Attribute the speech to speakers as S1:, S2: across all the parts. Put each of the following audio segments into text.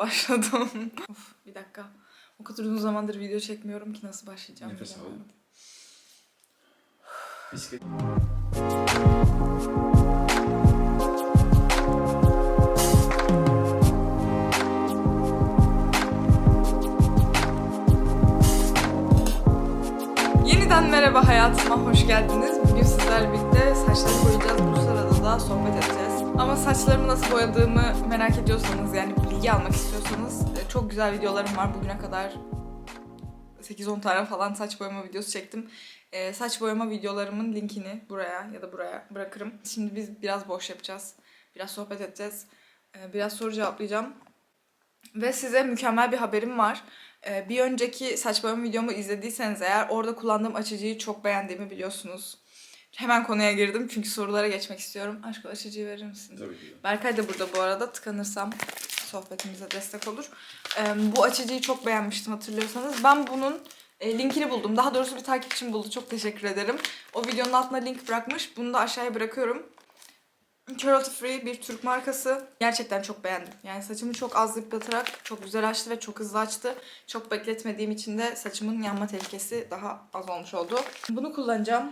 S1: başladım. of bir dakika. O kadar uzun zamandır video çekmiyorum ki nasıl başlayacağım
S2: Nefes al. Bisiklet.
S1: Yeniden merhaba hayatıma hoş geldiniz. Bugün sizlerle birlikte saçları boyayacağız. Bu sırada da sohbet edeceğiz. Ama saçlarımı nasıl boyadığımı merak ediyorsanız yani bilgi almak istiyorsanız e, çok güzel videolarım var. Bugüne kadar 8-10 tane falan saç boyama videosu çektim. E, saç boyama videolarımın linkini buraya ya da buraya bırakırım. Şimdi biz biraz boş yapacağız. Biraz sohbet edeceğiz. E, biraz soru cevaplayacağım. Ve size mükemmel bir haberim var. Ee, bir önceki saç boyama videomu izlediyseniz eğer orada kullandığım açıcıyı çok beğendiğimi biliyorsunuz. Hemen konuya girdim çünkü sorulara geçmek istiyorum. Aşk açıcıyı verir misin?
S2: Tabii ki.
S1: Berkay da burada bu arada. Tıkanırsam sohbetimize destek olur. Ee, bu açıcıyı çok beğenmiştim hatırlıyorsanız. Ben bunun e, linkini buldum. Daha doğrusu bir takipçim buldu. Çok teşekkür ederim. O videonun altına link bırakmış. Bunu da aşağıya bırakıyorum. Cruelty Free bir Türk markası. Gerçekten çok beğendim. Yani saçımı çok az yıpratarak çok güzel açtı ve çok hızlı açtı. Çok bekletmediğim için de saçımın yanma tehlikesi daha az olmuş oldu. Bunu kullanacağım.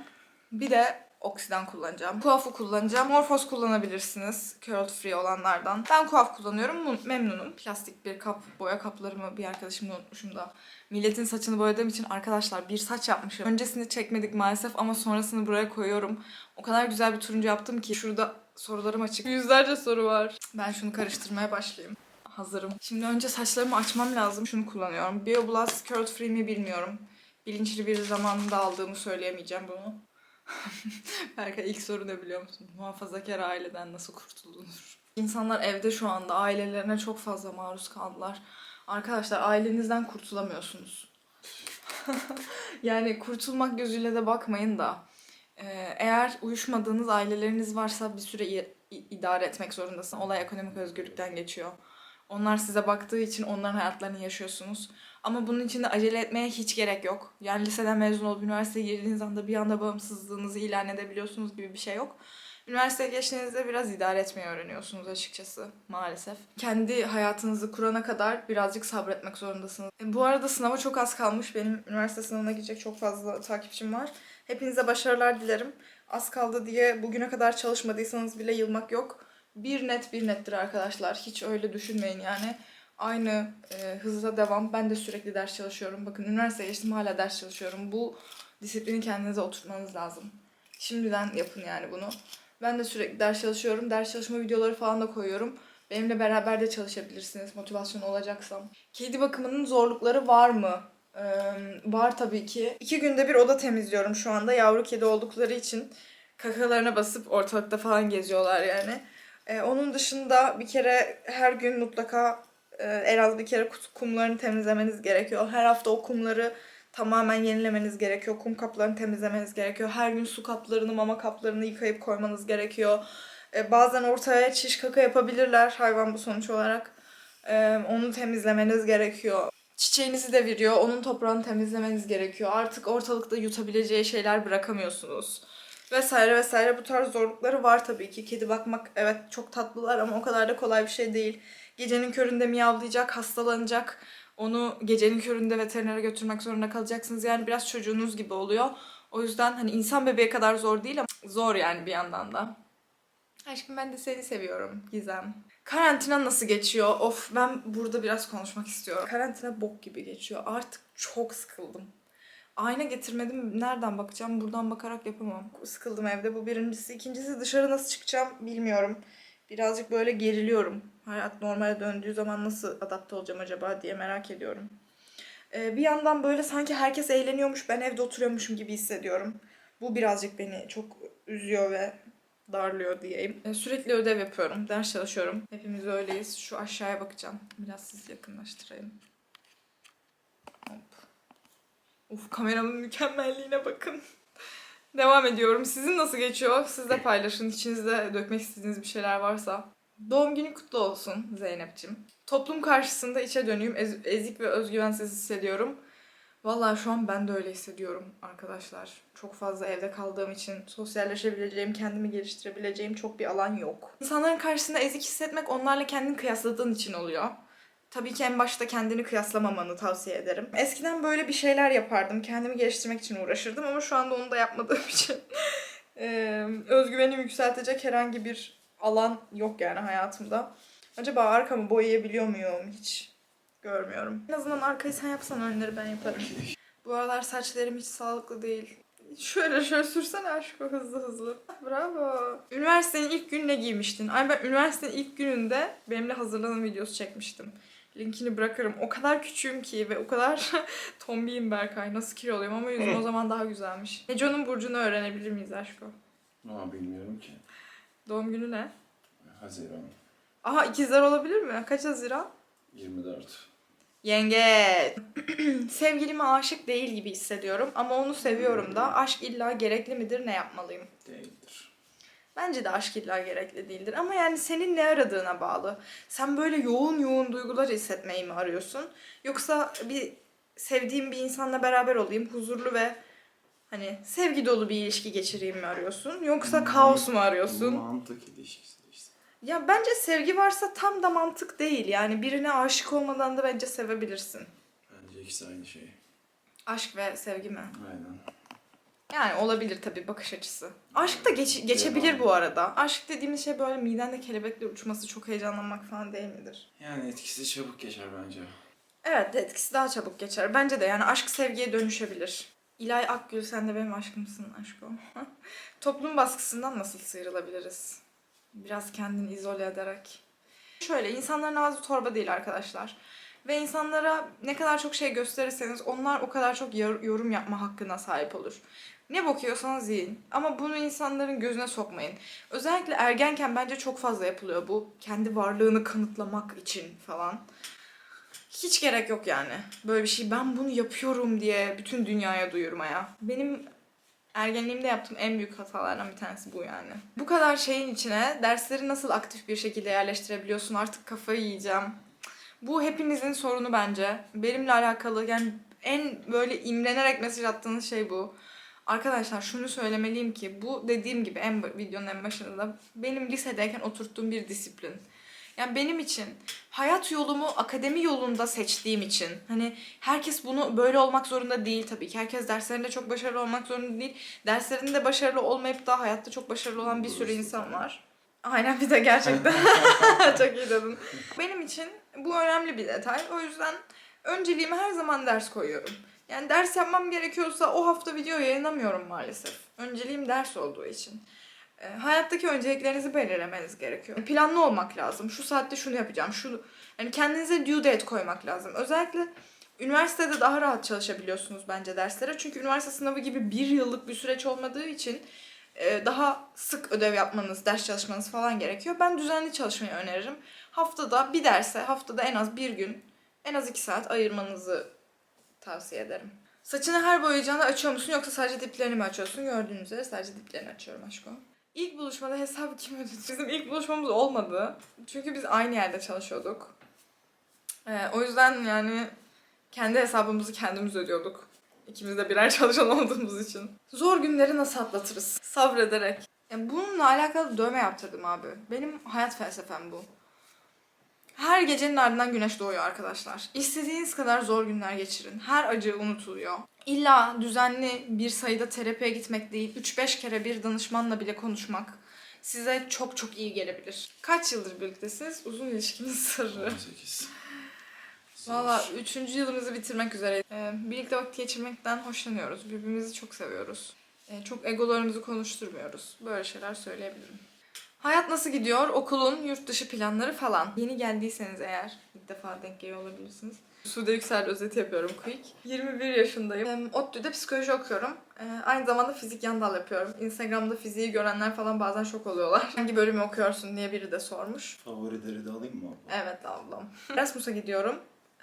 S1: Bir de Oksidan kullanacağım. Kuaf'u kullanacağım. Morphos kullanabilirsiniz. Cruelty Free olanlardan. Ben Kuaf kullanıyorum. Memnunum. Plastik bir kap, boya kaplarımı bir arkadaşımla unutmuşum da. Milletin saçını boyadığım için arkadaşlar bir saç yapmışım. Öncesini çekmedik maalesef ama sonrasını buraya koyuyorum. O kadar güzel bir turuncu yaptım ki şurada sorularım açık. Yüzlerce soru var. Ben şunu karıştırmaya başlayayım. Hazırım. Şimdi önce saçlarımı açmam lazım. Şunu kullanıyorum. BioBlast Curl Free mi bilmiyorum. Bilinçli bir zamanında aldığımı söyleyemeyeceğim bunu. Berkay ilk soru ne biliyor musun? Muhafazakar aileden nasıl kurtulunur? İnsanlar evde şu anda ailelerine çok fazla maruz kaldılar. Arkadaşlar ailenizden kurtulamıyorsunuz. yani kurtulmak gözüyle de bakmayın da. Ee, eğer uyuşmadığınız aileleriniz varsa bir süre idare etmek zorundasın. Olay ekonomik özgürlükten geçiyor. Onlar size baktığı için onların hayatlarını yaşıyorsunuz. Ama bunun için de acele etmeye hiç gerek yok. Yani liseden mezun olup üniversiteye girdiğiniz anda bir anda bağımsızlığınızı ilan edebiliyorsunuz gibi bir şey yok. Üniversiteye geçtiğinizde biraz idare etmeyi öğreniyorsunuz açıkçası maalesef. Kendi hayatınızı kurana kadar birazcık sabretmek zorundasınız. E, Bu arada sınava çok az kalmış. Benim üniversite sınavına girecek çok fazla takipçim var. Hepinize başarılar dilerim. Az kaldı diye bugüne kadar çalışmadıysanız bile yılmak yok. Bir net bir nettir arkadaşlar. Hiç öyle düşünmeyin yani. Aynı e, hızla devam. Ben de sürekli ders çalışıyorum. Bakın üniversiteye geçtim hala ders çalışıyorum. Bu disiplini kendinize oturtmanız lazım. Şimdiden yapın yani bunu. Ben de sürekli ders çalışıyorum. Ders çalışma videoları falan da koyuyorum. Benimle beraber de çalışabilirsiniz motivasyon olacaksam. Kedi bakımının zorlukları var mı? Ee, var tabii ki. İki günde bir oda temizliyorum şu anda. Yavru kedi oldukları için kakalarına basıp ortalıkta falan geziyorlar yani. Ee, onun dışında bir kere her gün mutlaka en az bir kere kumlarını temizlemeniz gerekiyor. Her hafta o kumları tamamen yenilemeniz gerekiyor. Kum kaplarını temizlemeniz gerekiyor. Her gün su kaplarını, mama kaplarını yıkayıp koymanız gerekiyor. Ee, bazen ortaya çiş kaka yapabilirler hayvan bu sonuç olarak. Ee, onu temizlemeniz gerekiyor. Çiçeğinizi de veriyor. Onun toprağını temizlemeniz gerekiyor. Artık ortalıkta yutabileceği şeyler bırakamıyorsunuz. Vesaire vesaire bu tarz zorlukları var tabii ki. Kedi bakmak evet çok tatlılar ama o kadar da kolay bir şey değil. Gecenin köründe miyavlayacak, hastalanacak. Onu gecenin köründe veterinere götürmek zorunda kalacaksınız. Yani biraz çocuğunuz gibi oluyor. O yüzden hani insan bebeği kadar zor değil ama zor yani bir yandan da. Aşkım ben de seni seviyorum Gizem. Karantina nasıl geçiyor? Of ben burada biraz konuşmak istiyorum. Karantina bok gibi geçiyor. Artık çok sıkıldım. Ayna getirmedim. Nereden bakacağım? Buradan bakarak yapamam. Sıkıldım evde. Bu birincisi. İkincisi dışarı nasıl çıkacağım bilmiyorum. Birazcık böyle geriliyorum. Hayat normale döndüğü zaman nasıl adapte olacağım acaba diye merak ediyorum. Ee, bir yandan böyle sanki herkes eğleniyormuş, ben evde oturuyormuşum gibi hissediyorum. Bu birazcık beni çok üzüyor ve darlıyor diyeyim. Ee, sürekli ödev yapıyorum, ders çalışıyorum. Hepimiz öyleyiz. Şu aşağıya bakacağım. Biraz sizi yakınlaştırayım. Uf kameramın mükemmelliğine bakın. Devam ediyorum. Sizin nasıl geçiyor? Siz de paylaşın. İçinizde dökmek istediğiniz bir şeyler varsa. Doğum günü kutlu olsun Zeynep'ciğim. Toplum karşısında içe dönüyüm. Ez- ezik ve özgüvensiz hissediyorum. Vallahi şu an ben de öyle hissediyorum arkadaşlar. Çok fazla evde kaldığım için sosyalleşebileceğim, kendimi geliştirebileceğim çok bir alan yok. İnsanların karşısında ezik hissetmek onlarla kendini kıyasladığın için oluyor. Tabii ki en başta kendini kıyaslamamanı tavsiye ederim. Eskiden böyle bir şeyler yapardım. Kendimi geliştirmek için uğraşırdım ama şu anda onu da yapmadığım için eee, özgüvenimi yükseltecek herhangi bir alan yok yani hayatımda. Acaba arkamı boyayabiliyor muyum? Hiç görmüyorum. En azından arkayı sen yapsan önleri ben yaparım. Bu aralar saçlarım hiç sağlıklı değil. Şöyle şöyle sürsene aşkı hızlı hızlı. Bravo. Üniversitenin ilk günü ne giymiştin? Ay ben üniversitenin ilk gününde benimle hazırlanan videosu çekmiştim. Linkini bırakırım. O kadar küçüğüm ki ve o kadar tombiyim Berkay. Nasıl kiloluyum ama yüzüm o zaman daha güzelmiş. Neco'nun burcunu öğrenebilir miyiz aşko?
S2: Ama bilmiyorum ki.
S1: Doğum günü ne?
S2: Haziran
S1: Aha ikizler olabilir mi? Kaç Haziran?
S2: 24.
S1: Yenge. Sevgilime aşık değil gibi hissediyorum ama onu seviyorum da. Aşk illa gerekli midir? Ne yapmalıyım?
S2: Değildir.
S1: Bence de aşk illa gerekli değildir. Ama yani senin ne aradığına bağlı. Sen böyle yoğun yoğun duygular hissetmeyi mi arıyorsun? Yoksa bir sevdiğim bir insanla beraber olayım, huzurlu ve hani sevgi dolu bir ilişki geçireyim mi arıyorsun? Yoksa kaos mu arıyorsun?
S2: Mantık ilişkisi işte.
S1: Ya bence sevgi varsa tam da mantık değil. Yani birine aşık olmadan da bence sevebilirsin.
S2: Bence ikisi aynı şey.
S1: Aşk ve sevgi mi?
S2: Aynen.
S1: Yani olabilir tabii bakış açısı. Aşk da geç- geçebilir bu arada. Aşk dediğimiz şey böyle midende kelebekle uçması, çok heyecanlanmak falan değil midir?
S2: Yani etkisi çabuk geçer bence.
S1: Evet etkisi daha çabuk geçer. Bence de yani aşk sevgiye dönüşebilir. İlay Akgül sen de benim aşkımsın aşko. Toplum baskısından nasıl sıyrılabiliriz? Biraz kendini izole ederek. Şöyle insanların ağzı torba değil arkadaşlar. Ve insanlara ne kadar çok şey gösterirseniz onlar o kadar çok yor- yorum yapma hakkına sahip olur. Ne bakıyorsanız yiyin. Ama bunu insanların gözüne sokmayın. Özellikle ergenken bence çok fazla yapılıyor bu. Kendi varlığını kanıtlamak için falan. Hiç gerek yok yani. Böyle bir şey ben bunu yapıyorum diye bütün dünyaya duyurmaya. Benim ergenliğimde yaptığım en büyük hatalardan bir tanesi bu yani. Bu kadar şeyin içine dersleri nasıl aktif bir şekilde yerleştirebiliyorsun artık kafayı yiyeceğim. Bu hepinizin sorunu bence. Benimle alakalı yani en böyle imrenerek mesaj attığınız şey bu. Arkadaşlar şunu söylemeliyim ki bu dediğim gibi en videonun en başında da benim lisedeyken oturttuğum bir disiplin. Yani benim için hayat yolumu akademi yolunda seçtiğim için hani herkes bunu böyle olmak zorunda değil tabii ki. Herkes derslerinde çok başarılı olmak zorunda değil. Derslerinde başarılı olmayıp da hayatta çok başarılı olan bir sürü insan var. Aynen bir de gerçekten. çok iyi dedin. Benim için bu önemli bir detay. O yüzden önceliğime her zaman ders koyuyorum. Yani ders yapmam gerekiyorsa o hafta video yayınlamıyorum maalesef. Önceliğim ders olduğu için. E, hayattaki önceliklerinizi belirlemeniz gerekiyor. Planlı olmak lazım. Şu saatte şunu yapacağım. Şu yani kendinize due date koymak lazım. Özellikle üniversitede daha rahat çalışabiliyorsunuz bence derslere. Çünkü üniversite sınavı gibi bir yıllık bir süreç olmadığı için e, daha sık ödev yapmanız, ders çalışmanız falan gerekiyor. Ben düzenli çalışmayı öneririm. Haftada bir derse, haftada en az bir gün, en az iki saat ayırmanızı tavsiye ederim. Saçını her boyayacağını açıyor musun yoksa sadece diplerini mi açıyorsun? Gördüğünüz üzere sadece diplerini açıyorum aşkım. İlk buluşmada hesabı kim ödedi? Bizim ilk buluşmamız olmadı. Çünkü biz aynı yerde çalışıyorduk. Ee, o yüzden yani kendi hesabımızı kendimiz ödüyorduk. İkimiz de birer çalışan olduğumuz için. Zor günleri nasıl atlatırız? Sabrederek. Yani bununla alakalı dövme yaptırdım abi. Benim hayat felsefem bu. Her gecenin ardından güneş doğuyor arkadaşlar. İstediğiniz kadar zor günler geçirin. Her acı unutuluyor. İlla düzenli bir sayıda terapiye gitmek değil, 3-5 kere bir danışmanla bile konuşmak size çok çok iyi gelebilir. Kaç yıldır birliktesiniz? Uzun ilişkinin sırrı.
S2: 18.
S1: Valla 3. yılımızı bitirmek üzereyiz. Ee, birlikte vakit geçirmekten hoşlanıyoruz. Birbirimizi çok seviyoruz. Ee, çok egolarımızı konuşturmuyoruz. Böyle şeyler söyleyebilirim. Hayat nasıl gidiyor? Okulun, yurt dışı planları falan. Yeni geldiyseniz eğer ilk defa denk geliyor olabilirsiniz. Sude Yüksel özeti yapıyorum quick. 21 yaşındayım. ODTÜ'de psikoloji okuyorum. Ee, aynı zamanda fizik yan dal yapıyorum. Instagram'da fiziği görenler falan bazen şok oluyorlar. Hangi bölümü okuyorsun diye biri de sormuş.
S2: Favorileri de alayım mı abla?
S1: Evet ablam. Erasmus'a gidiyorum.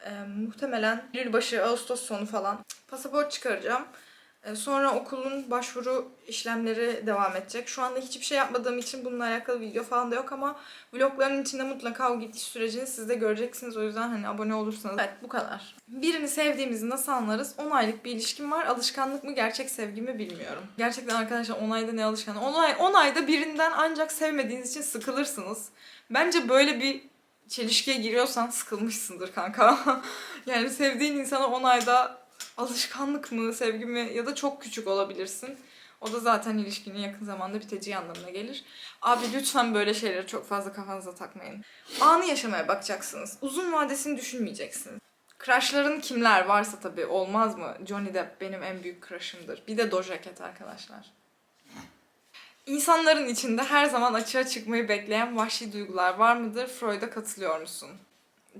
S1: Ee, muhtemelen Eylül başı, Ağustos sonu falan. Pasaport çıkaracağım. Ee, sonra okulun başvuru işlemleri devam edecek. Şu anda hiçbir şey yapmadığım için bununla alakalı video falan da yok ama vlogların içinde mutlaka o gidiş sürecini siz de göreceksiniz. O yüzden hani abone olursanız. Evet bu kadar. Birini sevdiğimizi nasıl anlarız? 10 aylık bir ilişkim var. Alışkanlık mı gerçek sevgi mi bilmiyorum. Gerçekten arkadaşlar 10 ayda ne alışkanlık? 10, ay, 10 ayda birinden ancak sevmediğiniz için sıkılırsınız. Bence böyle bir çelişkiye giriyorsan sıkılmışsındır kanka. yani sevdiğin insana 10 ayda alışkanlık mı, sevgi mi ya da çok küçük olabilirsin. O da zaten ilişkinin yakın zamanda biteceği anlamına gelir. Abi lütfen böyle şeyleri çok fazla kafanıza takmayın. Anı yaşamaya bakacaksınız. Uzun vadesini düşünmeyeceksiniz. Crushların kimler varsa tabii olmaz mı? Johnny Depp benim en büyük crush'ımdır. Bir de Doja Cat arkadaşlar. İnsanların içinde her zaman açığa çıkmayı bekleyen vahşi duygular var mıdır? Freud'a katılıyor musun?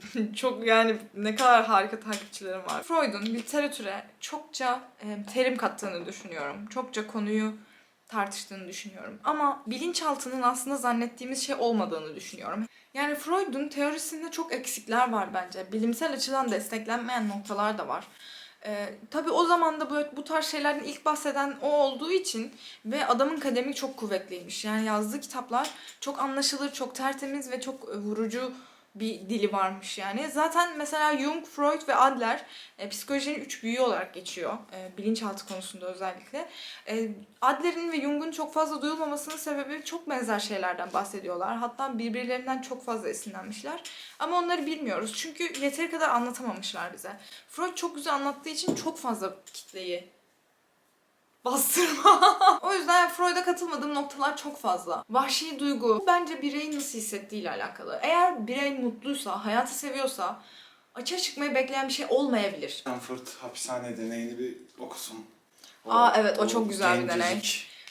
S1: çok yani ne kadar harika takipçilerim var. Freud'un literatüre çokça e, terim kattığını düşünüyorum. Çokça konuyu tartıştığını düşünüyorum. Ama bilinçaltının aslında zannettiğimiz şey olmadığını düşünüyorum. Yani Freud'un teorisinde çok eksikler var bence. Bilimsel açıdan desteklenmeyen noktalar da var. Ee, tabii o zaman da bu, bu tarz şeylerden ilk bahseden o olduğu için ve adamın kademi çok kuvvetliymiş. Yani yazdığı kitaplar çok anlaşılır, çok tertemiz ve çok vurucu bir dili varmış yani. Zaten mesela Jung, Freud ve Adler e, psikolojinin üç büyüğü olarak geçiyor. E, bilinçaltı konusunda özellikle. E, Adler'in ve Jung'un çok fazla duyulmamasının sebebi çok benzer şeylerden bahsediyorlar. Hatta birbirlerinden çok fazla esinlenmişler. Ama onları bilmiyoruz. Çünkü yeteri kadar anlatamamışlar bize. Freud çok güzel anlattığı için çok fazla kitleyi bastırma. o yüzden Freud'a katılmadığım noktalar çok fazla. Vahşi duygu bence bireyin nasıl hissettiğiyle alakalı. Eğer birey mutluysa, hayatı seviyorsa açığa çıkmayı bekleyen bir şey olmayabilir.
S2: Stanford hapishane deneyini bir okusun.
S1: Aa, evet, o çok güzel bir deney.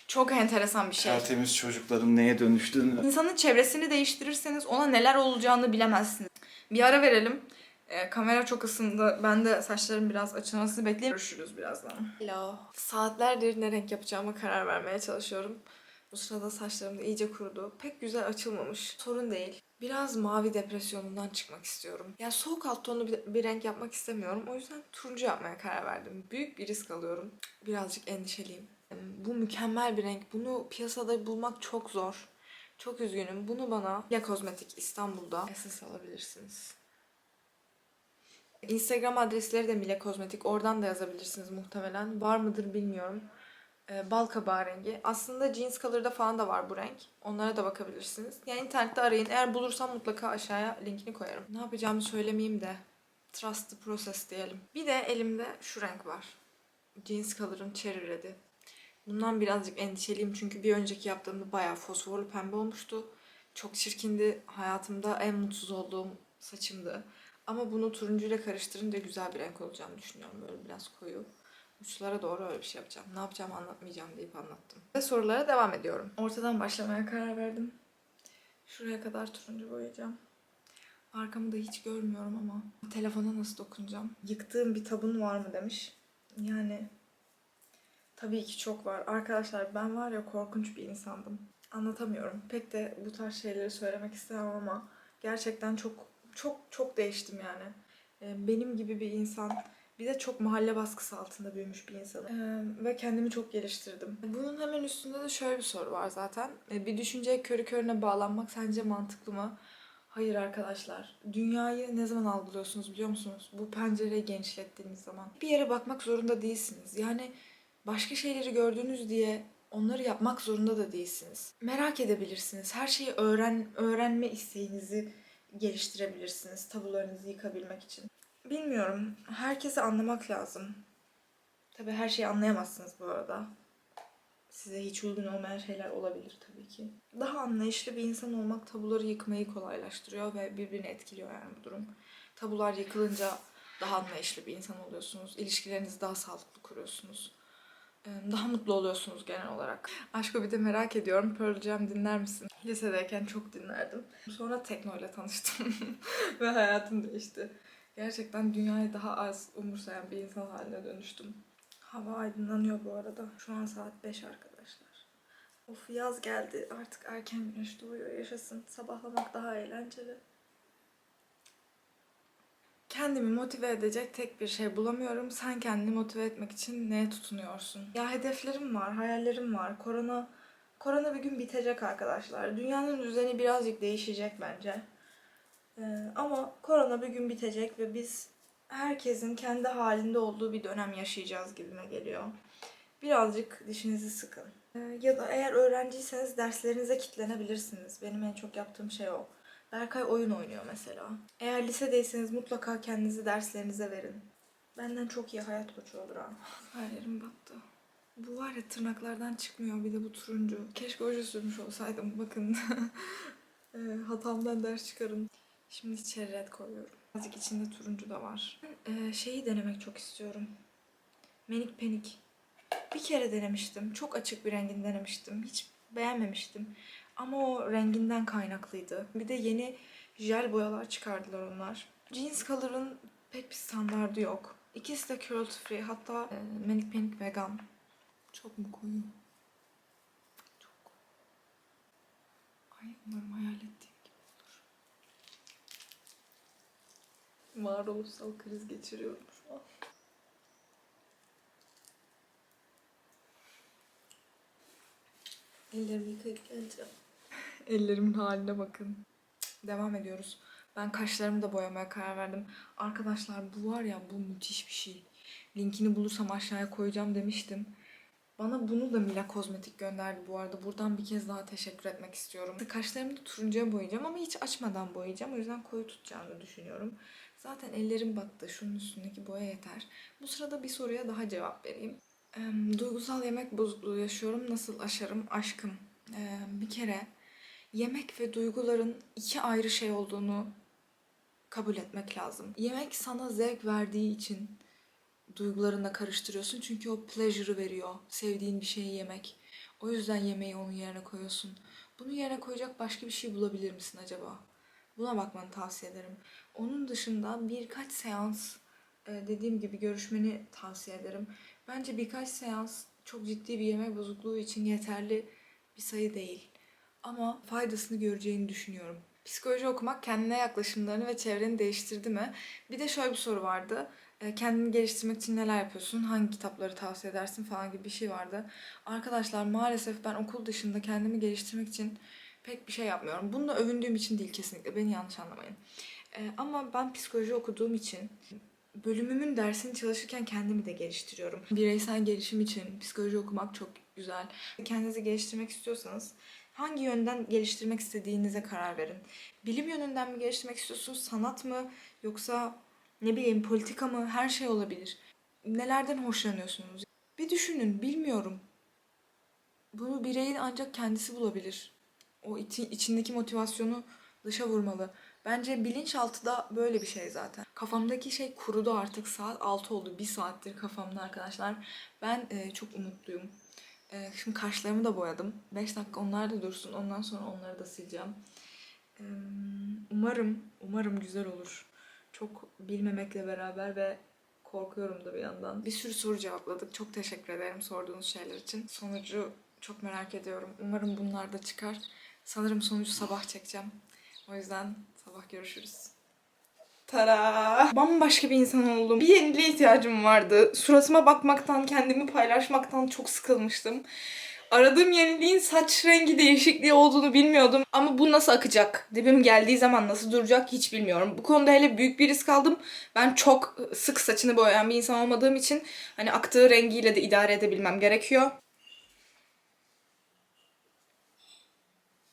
S1: Çok enteresan bir şey.
S2: Tertemiz çocukların neye dönüştüğünü.
S1: İnsanın çevresini değiştirirseniz ona neler olacağını bilemezsiniz. Bir ara verelim. Ee, kamera çok ısındı. Ben de saçlarım biraz açılmasını bekleyeyim. Görüşürüz birazdan. Hello. Saatlerdir ne renk yapacağıma karar vermeye çalışıyorum. Bu sırada saçlarım da iyice kurudu. Pek güzel açılmamış. Sorun değil. Biraz mavi depresyonundan çıkmak istiyorum. Yani soğuk alt tonlu bir, bir renk yapmak istemiyorum. O yüzden turuncu yapmaya karar verdim. Büyük bir risk alıyorum. Birazcık endişeliyim. Bu mükemmel bir renk. Bunu piyasada bulmak çok zor. Çok üzgünüm. Bunu bana ya Kozmetik İstanbul'da Essence alabilirsiniz. Instagram adresleri de Mile Kozmetik. Oradan da yazabilirsiniz muhtemelen. Var mıdır bilmiyorum. Ee, bal kabağı rengi. Aslında Jeans Color'da falan da var bu renk. Onlara da bakabilirsiniz. Yani internette arayın. Eğer bulursam mutlaka aşağıya linkini koyarım. Ne yapacağımı söylemeyeyim de. Trust the process diyelim. Bir de elimde şu renk var. Jeans Color'ın Cherry Red'i. Bundan birazcık endişeliyim çünkü bir önceki yaptığımda bayağı fosforlu pembe olmuştu. Çok çirkindi. Hayatımda en mutsuz olduğum saçımdı. Ama bunu turuncuyla karıştırınca güzel bir renk olacağını düşünüyorum. Böyle biraz koyu. Uçlara doğru öyle bir şey yapacağım. Ne yapacağımı anlatmayacağım deyip anlattım. Ve sorulara devam ediyorum. Ortadan başlamaya karar verdim. Şuraya kadar turuncu boyayacağım. Arkamı da hiç görmüyorum ama telefona nasıl dokunacağım? Yıktığım bir tabun var mı demiş. Yani tabii ki çok var. Arkadaşlar ben var ya korkunç bir insandım. Anlatamıyorum. Pek de bu tarz şeyleri söylemek istemem ama gerçekten çok çok çok değiştim yani. Ee, Benim gibi bir insan bir de çok mahalle baskısı altında büyümüş bir insanım. Ee, ve kendimi çok geliştirdim. Bunun hemen üstünde de şöyle bir soru var zaten. Ee, bir düşünceye körü körüne bağlanmak sence mantıklı mı? Hayır arkadaşlar. Dünyayı ne zaman algılıyorsunuz biliyor musunuz? Bu pencereyi genişlettiğiniz zaman. Bir yere bakmak zorunda değilsiniz. Yani başka şeyleri gördünüz diye onları yapmak zorunda da değilsiniz. Merak edebilirsiniz. Her şeyi öğren öğrenme isteğinizi geliştirebilirsiniz tabularınızı yıkabilmek için. Bilmiyorum. Herkesi anlamak lazım. Tabii her şeyi anlayamazsınız bu arada. Size hiç uygun olmayan şeyler olabilir tabii ki. Daha anlayışlı bir insan olmak tabuları yıkmayı kolaylaştırıyor ve birbirini etkiliyor yani bu durum. Tabular yıkılınca daha anlayışlı bir insan oluyorsunuz. İlişkilerinizi daha sağlıklı kuruyorsunuz. Ee, Daha mutlu oluyorsunuz genel olarak. Aşko bir de merak ediyorum. Pearl Jam dinler misin? Lisedeyken çok dinlerdim. Sonra Tekno ile tanıştım. ve hayatım değişti. Gerçekten dünyayı daha az umursayan bir insan haline dönüştüm. Hava aydınlanıyor bu arada. Şu an saat 5 arkadaşlar. Of yaz geldi. Artık erken güneş doğuyor. Yaşasın. Sabahlamak daha eğlenceli. Kendimi motive edecek tek bir şey bulamıyorum. Sen kendini motive etmek için neye tutunuyorsun? Ya hedeflerim var, hayallerim var. Korona korona bir gün bitecek arkadaşlar. Dünyanın düzeni birazcık değişecek bence. Ee, ama korona bir gün bitecek ve biz herkesin kendi halinde olduğu bir dönem yaşayacağız gibime geliyor. Birazcık dişinizi sıkın. Ee, ya da eğer öğrenciyseniz derslerinize kitlenebilirsiniz. Benim en çok yaptığım şey o. Berkay oyun oynuyor mesela. Eğer lisedeyseniz mutlaka kendinizi derslerinize verin. Benden çok iyi hayat koçu olur ha. Her yerim battı. Bu var ya tırnaklardan çıkmıyor bir de bu turuncu. Keşke oje sürmüş olsaydım bakın. Ee, Hatamdan ders çıkarın. Şimdi içeri red koyuyorum. Azıcık içinde turuncu da var. Ee, şeyi denemek çok istiyorum. Menik penik. Bir kere denemiştim. Çok açık bir rengini denemiştim. Hiç beğenmemiştim. Ama o renginden kaynaklıydı. Bir de yeni jel boyalar çıkardılar onlar. Jeans Color'ın pek bir standardı yok. İkisi de cruelty free. Hatta e, Manic Panic vegan. Çok mu koyu? Çok. Ay umarım hayal ettiğim gibi olur. Varoluşsal kriz geçiriyorum şu an. Ellerimi yıkayıp geleceğim. Ellerimin haline bakın. Devam ediyoruz. Ben kaşlarımı da boyamaya karar verdim. Arkadaşlar bu var ya bu müthiş bir şey. Linkini bulursam aşağıya koyacağım demiştim. Bana bunu da Mila Kozmetik gönderdi bu arada. Buradan bir kez daha teşekkür etmek istiyorum. Kaşlarımı da turuncuya boyayacağım ama hiç açmadan boyayacağım. O yüzden koyu tutacağımı düşünüyorum. Zaten ellerim battı. Şunun üstündeki boya yeter. Bu sırada bir soruya daha cevap vereyim. Em, duygusal yemek bozukluğu yaşıyorum. Nasıl aşarım? Aşkım. Em, bir kere yemek ve duyguların iki ayrı şey olduğunu kabul etmek lazım. Yemek sana zevk verdiği için duygularınla karıştırıyorsun. Çünkü o pleasure'ı veriyor. Sevdiğin bir şeyi yemek. O yüzden yemeği onun yerine koyuyorsun. Bunu yerine koyacak başka bir şey bulabilir misin acaba? Buna bakmanı tavsiye ederim. Onun dışında birkaç seans e, dediğim gibi görüşmeni tavsiye ederim. Bence birkaç seans çok ciddi bir yemek bozukluğu için yeterli bir sayı değil. Ama faydasını göreceğini düşünüyorum. Psikoloji okumak kendine yaklaşımlarını ve çevreni değiştirdi mi? Bir de şöyle bir soru vardı. E, Kendini geliştirmek için neler yapıyorsun? Hangi kitapları tavsiye edersin falan gibi bir şey vardı. Arkadaşlar maalesef ben okul dışında kendimi geliştirmek için pek bir şey yapmıyorum. Bununla övündüğüm için değil kesinlikle. Beni yanlış anlamayın. E, Ama ben psikoloji okuduğum için bölümümün dersini çalışırken kendimi de geliştiriyorum. Bireysel gelişim için psikoloji okumak çok güzel. Kendinizi geliştirmek istiyorsanız hangi yönden geliştirmek istediğinize karar verin. Bilim yönünden mi geliştirmek istiyorsunuz, sanat mı yoksa ne bileyim politika mı her şey olabilir. Nelerden hoşlanıyorsunuz? Bir düşünün, bilmiyorum. Bunu bireyin ancak kendisi bulabilir. O içi- içindeki motivasyonu dışa vurmalı. Bence bilinçaltı da böyle bir şey zaten. Kafamdaki şey kurudu artık. Saat 6 oldu. Bir saattir kafamda arkadaşlar. Ben e, çok umutluyum. E, şimdi kaşlarımı da boyadım. 5 dakika onlar da dursun. Ondan sonra onları da sileceğim. E, umarım, umarım güzel olur. Çok bilmemekle beraber ve korkuyorum da bir yandan. Bir sürü soru cevapladık. Çok teşekkür ederim sorduğunuz şeyler için. Sonucu çok merak ediyorum. Umarım bunlar da çıkar. Sanırım sonucu sabah çekeceğim. O yüzden sabah görüşürüz. Tara! Bambaşka bir insan oldum. Bir yeniliğe ihtiyacım vardı. Suratıma bakmaktan, kendimi paylaşmaktan çok sıkılmıştım. Aradığım yeniliğin saç rengi değişikliği olduğunu bilmiyordum. Ama bu nasıl akacak? Dibim geldiği zaman nasıl duracak hiç bilmiyorum. Bu konuda hele büyük bir risk aldım. Ben çok sık saçını boyayan bir insan olmadığım için hani aktığı rengiyle de idare edebilmem gerekiyor.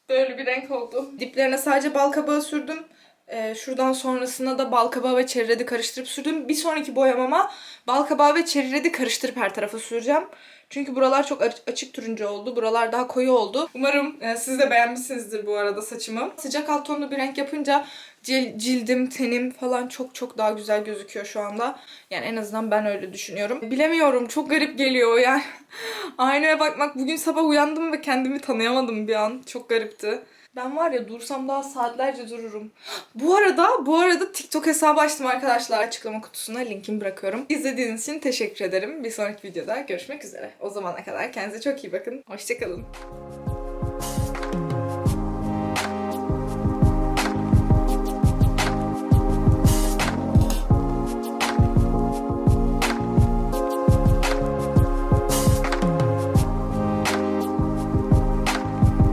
S1: Böyle bir renk oldu. Diplerine sadece bal kabağı sürdüm. Ee, şuradan sonrasına da bal kabağı ve cherry red'i karıştırıp sürdüm. Bir sonraki boyamama bal kabağı ve cherry red'i karıştırıp her tarafa süreceğim. Çünkü buralar çok aç- açık turuncu oldu. Buralar daha koyu oldu. Umarım e, siz de beğenmişsinizdir bu arada saçımı. Sıcak alt tonlu bir renk yapınca cil- cildim, tenim falan çok çok daha güzel gözüküyor şu anda. Yani en azından ben öyle düşünüyorum. Bilemiyorum çok garip geliyor yani. Aynaya bakmak bugün sabah uyandım ve kendimi tanıyamadım bir an. Çok garipti. Ben var ya dursam daha saatlerce dururum. Bu arada bu arada TikTok hesabı açtım arkadaşlar. Açıklama kutusuna linkini bırakıyorum. İzlediğiniz için teşekkür ederim. Bir sonraki videoda görüşmek üzere. O zamana kadar kendinize çok iyi bakın. Hoşçakalın.